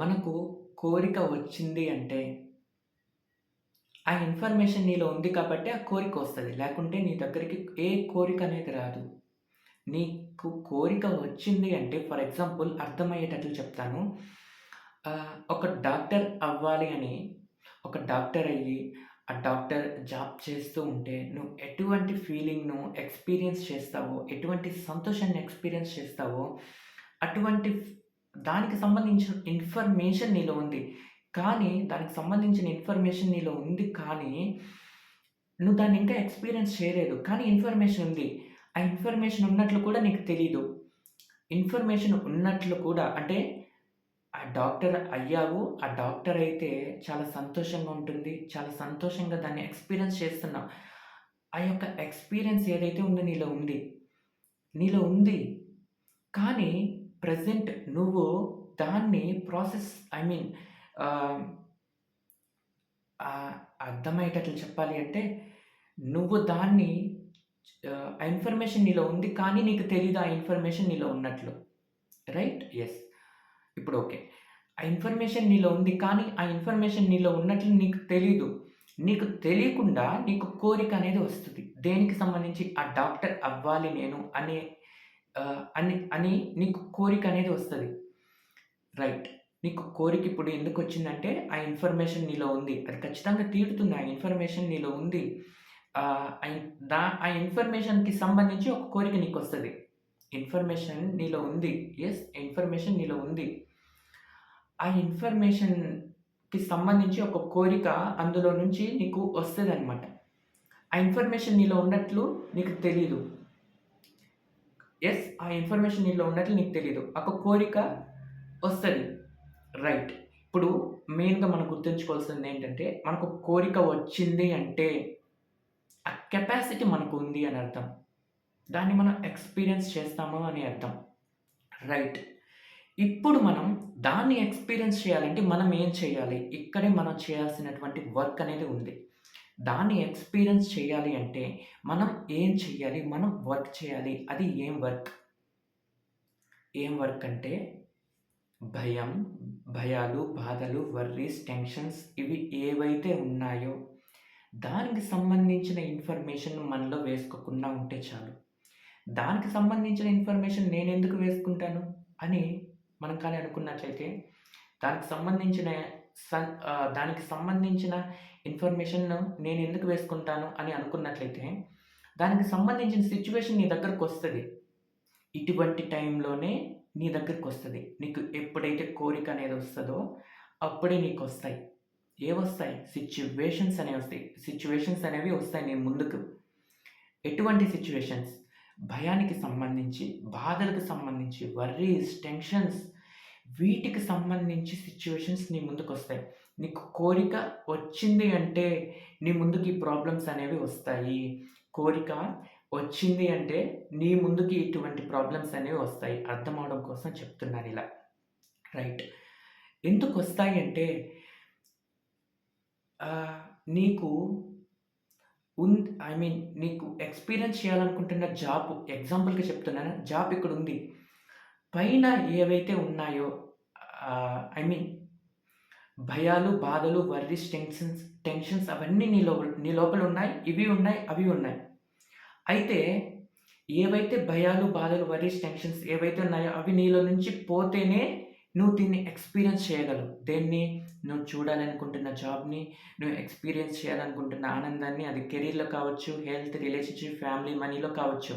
మనకు కోరిక వచ్చింది అంటే ఆ ఇన్ఫర్మేషన్ నీలో ఉంది కాబట్టి ఆ కోరిక వస్తుంది లేకుంటే నీ దగ్గరికి ఏ కోరిక అనేది రాదు. నీకు కోరిక వచ్చింది అంటే ఫర్ ఎగ్జాంపుల్ అర్థమయ్యేటట్లు చెప్తాను. ఒక డాక్టర్ అవ్వాలి అని ఒక డాక్టర్ అయ్యి, ఆ డాక్టర్ జాబ్ చేస్తూ ఉంటే నువ్వు ఎటువంటి ఫీలింగ్‌ను ఎక్స్‌పీరియన్స్ చేస్తావో, ఎటువంటి సంతోషాన్ని ఎక్స్‌పీరియన్స్ చేస్తావో, అటువంటి దానికి సంబంధించిన ఇన్ఫర్మేషన్ నీలో ఉంది. కానీ దానికి సంబంధించిన ఇన్ఫర్మేషన్ నీలో ఉంది కానీ, నువ్వు దాన్ని ఇంకా ఎక్స్‌పీరియన్స్ చేయలేదు. కానీ ఇన్ఫర్మేషన్ ఉంది. ఆ ఇన్ఫర్మేషన్ ఉన్నట్లు కూడా నీకు తెలీదు. ఇన్ఫర్మేషన్ ఉన్నట్లు కూడా అంటే ఆ డాక్టర్ అయ్యావు. ఆ డాక్టర్ అయితే చాలా సంతోషంగా ఉంటుంది. చాలా సంతోషంగా దాన్ని ఎక్స్‌పీరియన్స్ చేస్తున్నావు. ఆ యొక్క ఎక్స్‌పీరియన్స్ ఏదైతే ఉందో నీలో ఉంది. నీలో ఉంది. కానీ ప్రజెంట్ నువ్వు దాన్ని ప్రాసెస్ ఐ మీన్ అర్థమయ్యేటట్లు చెప్పాలి అంటే, నువ్వు దాన్ని ఆ ఇన్ఫర్మేషన్ నీలో ఉంది. కానీ నీకు తెలియదు ఆ ఇన్ఫర్మేషన్ నీలో ఉన్నట్లు. రైట్? ఎస్ ఇప్పుడు ఓకే. ఆ ఇన్ఫర్మేషన్ నీలో ఉంది. కానీ ఆ ఇన్ఫర్మేషన్ నీలో ఉన్నట్లు నీకు తెలీదు. నీకు తెలియకుండా నీకు కోరిక అనేది వస్తుంది దేనికి సంబంధించి ఆ డాక్టర్ అవ్వాలి నేను అనే అని అని నీకు కోరిక అనేది వస్తుంది రైట్. నీకు కోరిక ఇప్పుడు ఎందుకు వచ్చిందంటే ఆ ఇన్ఫర్మేషన్ నీలో ఉంది. అది ఖచ్చితంగా తీరుతుంది. ఆ ఇన్ఫర్మేషన్ నీలో ఉంది. దా ఆ ఇన్ఫర్మేషన్‌కి సంబంధించి ఒక కోరిక నీకు వస్తుంది ఇన్ఫర్మేషన్ నీలో ఉంది. ఎస్ ఇన్ఫర్మేషన్ నీలో ఉంది. ఆ ఇన్ఫర్మేషన్‌కి సంబంధించి ఒక కోరిక అందులో నుంచి నీకు వస్తుంది అనమాట ఆ ఇన్ఫర్మేషన్ నీలో ఉన్నట్లు నీకు తెలీదు. ఎస్ ఆ ఇన్ఫర్మేషన్ నీలో ఉన్నట్లు నీకు తెలియదు ఒక కోరిక వస్తుంది రైట్. ఇప్పుడు మెయిన్‌గా మనం గుర్తుంచుకోవాల్సిందేంటంటే, మనకు కోరిక వచ్చింది అంటే, ఆ కెపాసిటీ మనకు ఉంది అని అర్థం. దాన్ని మనం ఎక్స్‌పీరియన్స్ చేస్తాము అని అర్థం. రైట్. ఇప్పుడు మనం దాన్ని ఎక్స్‌పీరియన్స్ చేయాలంటే మనం ఏం చేయాలి? ఇక్కడే మనం చేయాల్సినటువంటి వర్క్ అనేది ఉంది. దాన్ని ఎక్స్‌పీరియన్స్ చేయాలి అంటే, మనం ఏం చేయాలి? మనం వర్క్ చేయాలి. అది ఏం వర్క్? ఏం వర్క్ అంటే, భయం, భయాలు, బాధలు, వర్రీస్, టెన్షన్స్ ఇవి ఏవైతే ఉన్నాయో, దానికి సంబంధించిన ఇన్ఫర్మేషన్ మనలో వేసుకోకుండా ఉంటే చాలు. దానికి సంబంధించిన ఇన్ఫర్మేషన్ నేను ఎందుకు వేసుకుంటాను? అని మనం కానీ అనుకున్నట్లయితే, దానికి సంబంధించిన దానికి సంబంధించిన ఇన్ఫర్మేషన్‌ను నేనెందుకు వేసుకుంటాను అని అనుకున్నట్లయితే, దానికి సంబంధించిన సిచ్యువేషన్ నీ దగ్గరకొస్తది. ఇటువంటి టైంలోనే నీ దగ్గరకొస్తది. నీకు ఎప్పుడైతే కోరిక అనేది వస్తుందో అప్పుడే నీకు వస్తాయి ఏవొస్తాయి? అనేవి వస్తాయి సిచ్యువేషన్స్ అనేవి వస్తాయి నీ ముందుకు. ఎటువంటి సిచ్యువేషన్స్ భయానికి సంబంధించి, బాధలకు సంబంధించి, వర్రీస్, టెన్షన్స్ వీటికి సంబంధించి సిచ్యువేషన్స్ నీ ముందుకు వస్తాయి నీకు కోరిక వచ్చింది అంటే, నీ ముందుకి ఈ ప్రాబ్లమ్స్ అనేవి వస్తాయి. కోరిక వచ్చింది అంటే, నీ ముందుకి ఇటువంటి ప్రాబ్లమ్స్ అనేవి వస్తాయి. అర్థమవ్వడం కోసం చెప్తున్నానిలా. రైట్. ఎందుకు వస్తాయి అంటే నీకు ఉన్ ఐ మీన్ నీకు ఎక్స్‌పీరియన్స్ చేయాలనుకుంటున్న జాబ్ ఎగ్జాంపుల్‌గా చెప్తున్నాను. జాబ్ ఇక్కడ ఉంది పైన ఏవైతే ఉన్నాయో ఐ మీన్ భయాలు, బాధలు, వర్రీస్, టెన్షన్స్ టెన్షన్స్ అవన్నీ నీ లోపల నీ లోపల ఉన్నాయి. ఇవి ఉన్నాయి. అవి ఉన్నాయి. అయితే ఏవైతే భయాలు, బాధలు, వర్రీస్, టెన్షన్స్ ఏవైతే ఉన్నాయో అవి నీలో నుంచి పోతేనే నువ్వు దీన్ని ఎక్స్‌పీరియన్స్ చేయగలవు. దేన్ని? నువ్వు చూడాలనుకుంటున్న జాబ్‌ని, నువ్వు ఎక్స్‌పీరియన్స్ చేయాలనుకుంటున్న ఆనందాన్ని అది కెరీర్లో కావచ్చు, హెల్త్, రిలేషన్‌షిప్, ఫ్యామిలీ, మనీలో కావచ్చు.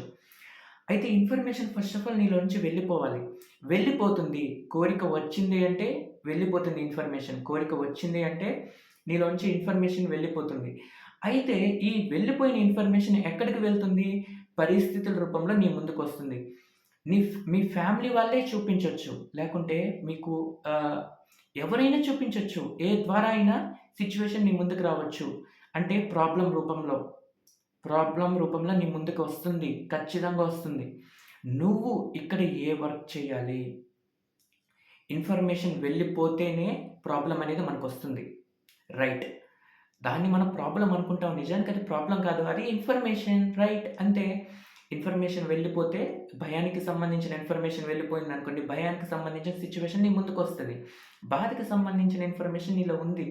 అయితే ఇన్ఫర్మేషన్ ఫస్ట్ ఆఫ్ ఆల్ నీలో నుంచి వెళ్ళిపోవాలి. వెళ్ళిపోతుంది. కోరిక వచ్చింది అంటే వెళ్ళిపోతుంది ఇన్ఫర్మేషన్. కోరిక వచ్చింది అంటే నీలోంచి ఇన్ఫర్మేషన్ వెళ్ళిపోతుంది. అయితే ఈ వెళ్ళిపోయిన ఇన్ఫర్మేషన్ ఎక్కడికి వెళ్తుంది? పరిస్థితుల రూపంలో నీ ముందుకు వస్తుంది నీ మీ ఫ్యామిలీ వాళ్ళే చూపించవచ్చు లేకుంటే మీకు ఎవరైనా చూపించవచ్చు ఏ ద్వారా అయినా సిచ్యువేషన్ నీ ముందుకు రావచ్చు. అంటే ప్రాబ్లం రూపంలో. ప్రాబ్లం రూపంలో నీ ముందుకు వస్తుంది. ఖచ్చితంగా వస్తుంది. నువ్వు ఇక్కడ ఏ వర్క్ చేయాలి? ఇన్ఫర్మేషన్ వెళ్ళిపోతేనే ప్రాబ్లం అనేది మనకొస్తుంది. రైట్. దాన్ని మనం ప్రాబ్లం అనుకుంటాం. నిజానికి అది ప్రాబ్లం కాదు. అది ఇన్ఫర్మేషన్ రైట్. అంటే ఇన్ఫర్మేషన్ వెళ్ళిపోతే భయానికి సంబంధించిన ఇన్ఫర్మేషన్ వెళ్ళిపోయింది అనుకోండి భయానికి సంబంధించిన సిచ్యువేషన్ నీ ముందుకు వస్తుంది బాధకి సంబంధించిన ఇన్ఫర్మేషన్ నీలో ఉంది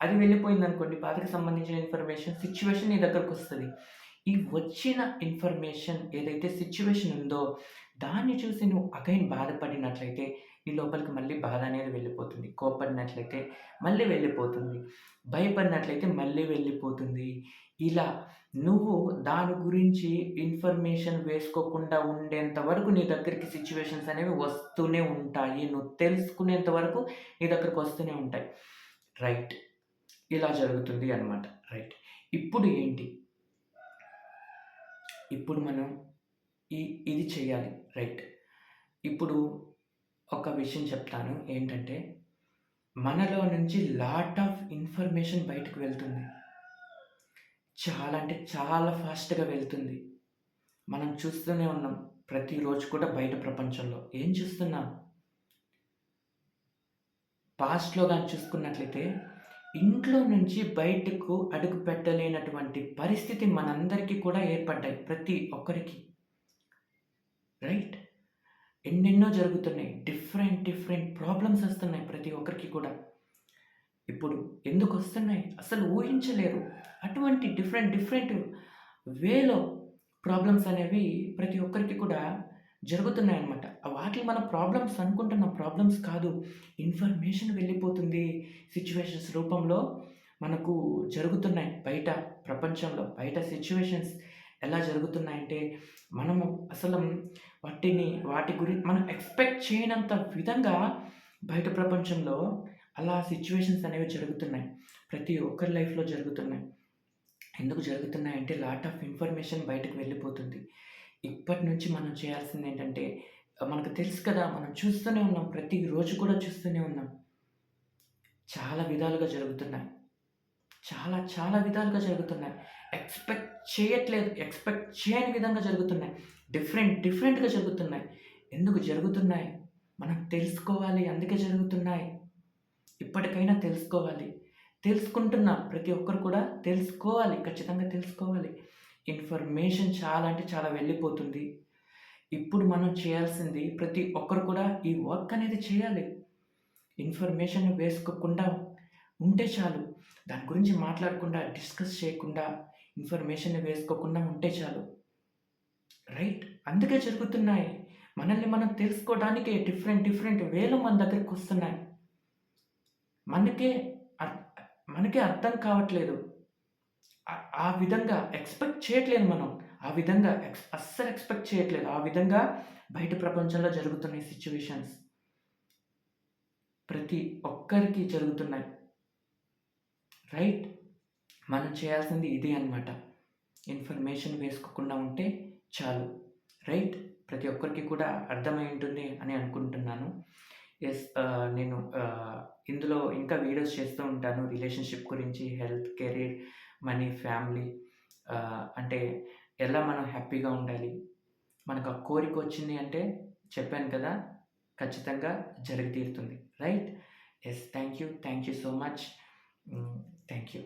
అది వెళ్ళిపోయింది అనుకోండి బాధకి సంబంధించిన ఇన్ఫర్మేషన్ సిచ్యువేషన్ నీ దగ్గరకు వస్తుంది ఈ వచ్చిన ఇన్ఫర్మేషన్ ఏదైతే సిచ్యువేషన్ ఉందో దాన్ని చూసి నువ్వు అగైన్ బాధపడినట్లయితే నీ లోపలికి మళ్ళీ బాధ అనేది వెళ్ళిపోతుంది. కోపడినట్లయితే మళ్ళీ వెళ్ళిపోతుంది. భయపడినట్లయితే మళ్ళీ వెళ్ళిపోతుంది. ఇలా నువ్వు దాని గురించి ఇన్ఫర్మేషన్ వేసుకోకుండా ఉండేంత వరకు నీ దగ్గరికి సిచ్యువేషన్స్ అనేవి వస్తూనే ఉంటాయి. నువ్వు తెలుసుకునేంత వరకు నీ దగ్గరకు వస్తూనే ఉంటాయి. రైట్. ఇలా జరుగుతుంది అనమాట రైట్. ఇప్పుడు ఏంటి? ఇప్పుడు మనం ఈ ఇది చేయాలి. రైట్. ఇప్పుడు ఒక విషయం చెప్తాను. ఏంటంటే మనలో నుంచి లాట్ ఆఫ్ ఇన్ఫర్మేషన్ బయటకు వెళ్తుంది. చాలా అంటే చాలా ఫాస్ట్గా వెళ్తుంది. మనం చూస్తూనే ఉన్నాం ప్రతిరోజు కూడా బయట ప్రపంచంలో. ఏం చూస్తున్నాం? పాస్ట్లో కానీ చూసుకున్నట్లయితే ఇంట్లో నుంచి బయటకు అడుగు పెట్టలేనటువంటి పరిస్థితి మనందరికీ కూడా ఏర్పడ్డాయి. ప్రతి ఒక్కరికి. రైట్ ఎన్నెన్నో జరుగుతున్నాయి. డిఫరెంట్ డిఫరెంట్ ప్రాబ్లమ్స్ వస్తున్నాయి ప్రతి ఒక్కరికి కూడా. ఇప్పుడు ఎందుకు వస్తున్నాయి? అసలు ఊహించలేరు. అటువంటి డిఫరెంట్ డిఫరెంట్ వేలో ప్రాబ్లమ్స్ అనేవి ప్రతి ఒక్కరికి కూడా జరుగుతున్నాయి అనమాట వాటిని మన ప్రాబ్లమ్స్ అనుకుంటున్న ప్రాబ్లమ్స్ కాదు. ఇన్ఫర్మేషన్ వెళ్ళిపోతుంది. సిచ్యువేషన్స్ రూపంలో మనకు జరుగుతున్నాయి బయట ప్రపంచంలో. బయట సిచ్యువేషన్స్ ఎలా జరుగుతున్నాయంటే మనము అసలు వాటిని వాటి గురించి మనం ఎక్స్పెక్ట్ చేయనంత విధంగా బయట ప్రపంచంలో అలా సిచ్యువేషన్స్ అనేవి జరుగుతున్నాయి. ప్రతి ఒక్కరి లైఫ్లో జరుగుతున్నాయి. ఎందుకు జరుగుతున్నాయి అంటే లాట్ ఆఫ్ ఇన్ఫర్మేషన్ బయటకు వెళ్ళిపోతుంది. ఇప్పటి నుంచి మనం చేయాల్సింది ఏంటంటే మనకు తెలుసు కదా మనం చూస్తూనే ఉన్నాం ప్రతి రోజు కూడా చూస్తూనే ఉన్నాం. చాలా విధాలుగా జరుగుతున్నాయి. చాలా చాలా విధాలుగా జరుగుతున్నాయి. ఎక్స్పెక్ట్ చేయట్లేదు. ఎక్స్పెక్ట్ చేయని విధంగా జరుగుతున్నాయి. డిఫరెంట్ డిఫరెంట్గా జరుగుతున్నాయి. ఎందుకు జరుగుతున్నాయి? మనం తెలుసుకోవాలి. అందుకే జరుగుతున్నాయి. ఇప్పటికైనా తెలుసుకోవాలి. తెలుసుకుంటున్నా ప్రతి ఒక్కరు కూడా తెలుసుకోవాలి. ఖచ్చితంగా తెలుసుకోవాలి. ఇన్ఫర్మేషన్ చాలా అంటే చాలా వెళ్ళిపోతుంది. ఇప్పుడు మనం చేయాల్సింది ప్రతి ఒక్కరు కూడా ఈ వర్క్ అనేది చేయాలి. ఇన్ఫర్మేషన్ వేసుకోకుండా ఉంటే చాలు. దాని గురించి మాట్లాడకుండా డిస్కస్ చేయకుండా ఇన్ఫర్మేషన్ వేసుకోకుండా ఉంటే చాలు. రైట్. అందుకే జరుగుతున్నాయి. మనల్ని మనం తెలుసుకోవడానికే డిఫరెంట్ డిఫరెంట్ వేలు మన దగ్గరికి వస్తున్నాయి. మనకే మనకే అర్థం కావట్లేదు. ఆ విధంగా ఎక్స్పెక్ట్ చేయట్లేదు మనం. ఆ విధంగా ఎక్స్ అస్సలు ఎక్స్పెక్ట్ చేయట్లేదు. ఆ విధంగా బయట ప్రపంచంలో జరుగుతున్నాయి సిచ్యువేషన్స్ ప్రతి ఒక్కరికి జరుగుతున్నాయి. రైట్? మనం చేయాల్సింది ఇదే అనమాట ఇన్ఫర్మేషన్ వేసుకోకుండా ఉంటే చాలు. రైట్? ప్రతి ఒక్కరికి కూడా అర్థమై ఉంటుంది అని అనుకుంటున్నాను. ఎస్ నేను ఇందులో ఇంకా వీడియోస్ చేస్తూ ఉంటాను. రిలేషన్షిప్ గురించి హెల్త్ కెరీర్ మనీ ఫ్యామిలీ అంటే ఎలా మనం హ్యాపీగా ఉండాలి. మనకు ఆ కోరిక వచ్చింది అంటే చెప్పాను కదా ఖచ్చితంగా జరిగి తీరుతుంది. Right yes thank you thank you so much thank you